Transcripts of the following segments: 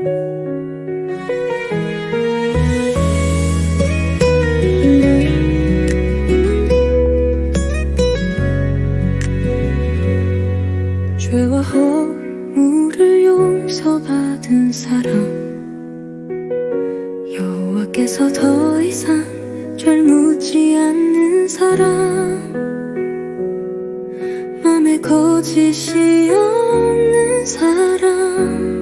죄와 허물을 용서받은 사람. 여호와께서 더 이상 젊지 않는 사람. 맘에 거짓이 없는 사람.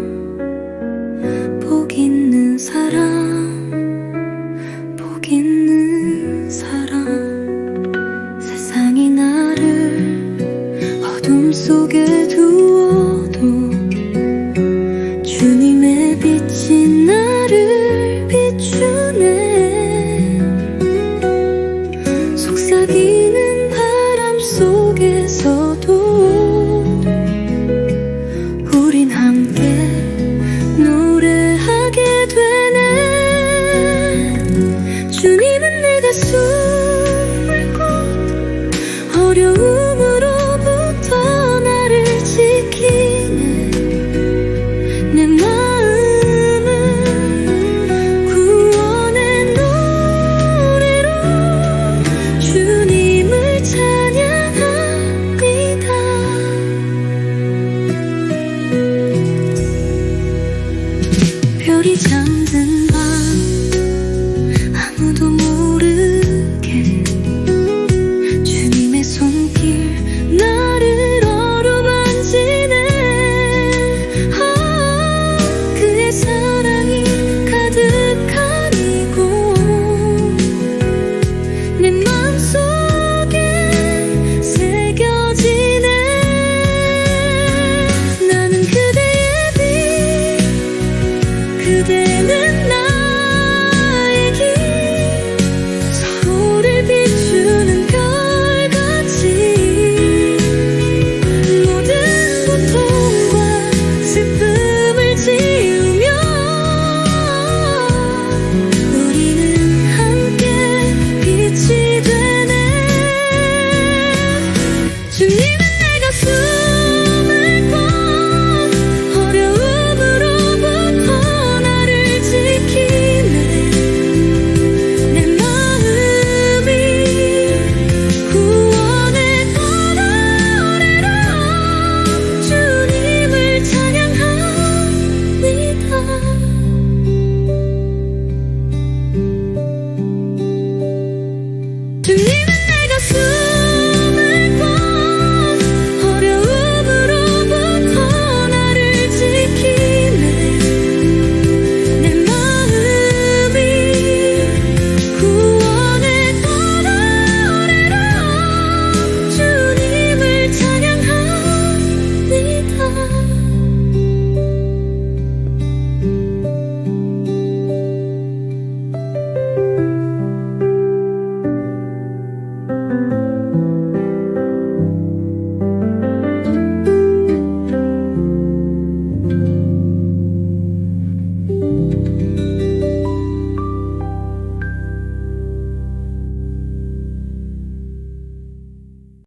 Believe it.